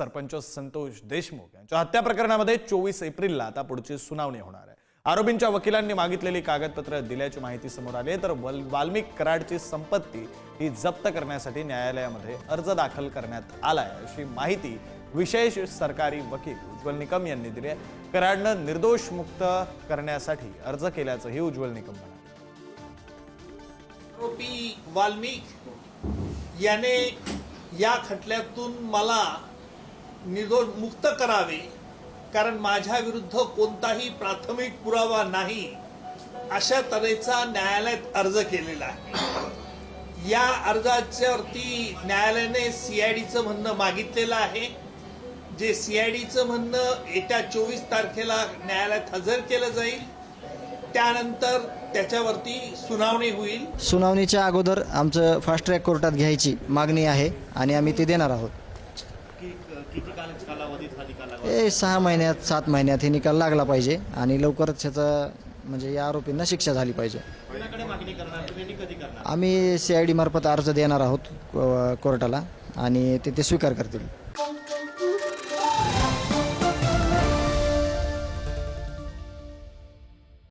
सरपंच संतोष देशमुख यांच्या हत्या प्रकरणामध्ये चोवीस एप्रिलला आता पुढची सुनावणी होणार आहे. आरोपींच्या वकिलांनी मागितलेली कागदपत्र दिल्याची माहिती समोर आली तर वाल्मिक कराडची संपत्ती ही जप्त करण्यासाठी न्यायालयामध्ये अर्ज दाखल करण्यात आलाय अशी माहिती विशेष सरकारी वकील उज्ज्वल निकम यांनी दिली आहे. कराडनं निर्दोष मुक्त करण्यासाठी अर्ज केल्याचंही उज्ज्वल निकम म्हणाले. आरोपी वाल्मिक याने या खटल्यातून मला निर्दोष मुक्त करावे. कारण माझ्या विरुद्ध कोणताही प्राथमिक पुरावा नाही अशा तऱ्हेचा न्यायालयात अर्ज केलेला आहे. या अर्जाच्यावरती न्यायालयाने सीआयडीचं म्हणणं मागितलेलं आहे. जे सीआयडीचं म्हणणं येत्या चोवीस तारखेला न्यायालयात हजर केलं जाईल त्यानंतर त्याच्यावरती सुनावणी होईल. सुनावणीच्या अगोदर आमचं फास्ट ट्रॅक कोर्टात घ्यायची मागणी आहे आणि आम्ही ते देणार आहोत. किती काल कालावधीत हा निकाल लागला? हे सहा महिन्यात सात महिन्यात हे निकाल लागला पाहिजे आणि लवकरच ह्याचा म्हणजे या आरोपींना शिक्षा झाली पाहिजे. कोणाकडे मागणी करणार? तुम्ही आणि कधी करणार? आम्ही सी आय डी मार्फत अर्ज देणार आहोत को- कोर्टाला आणि ते ते स्वीकार करतील.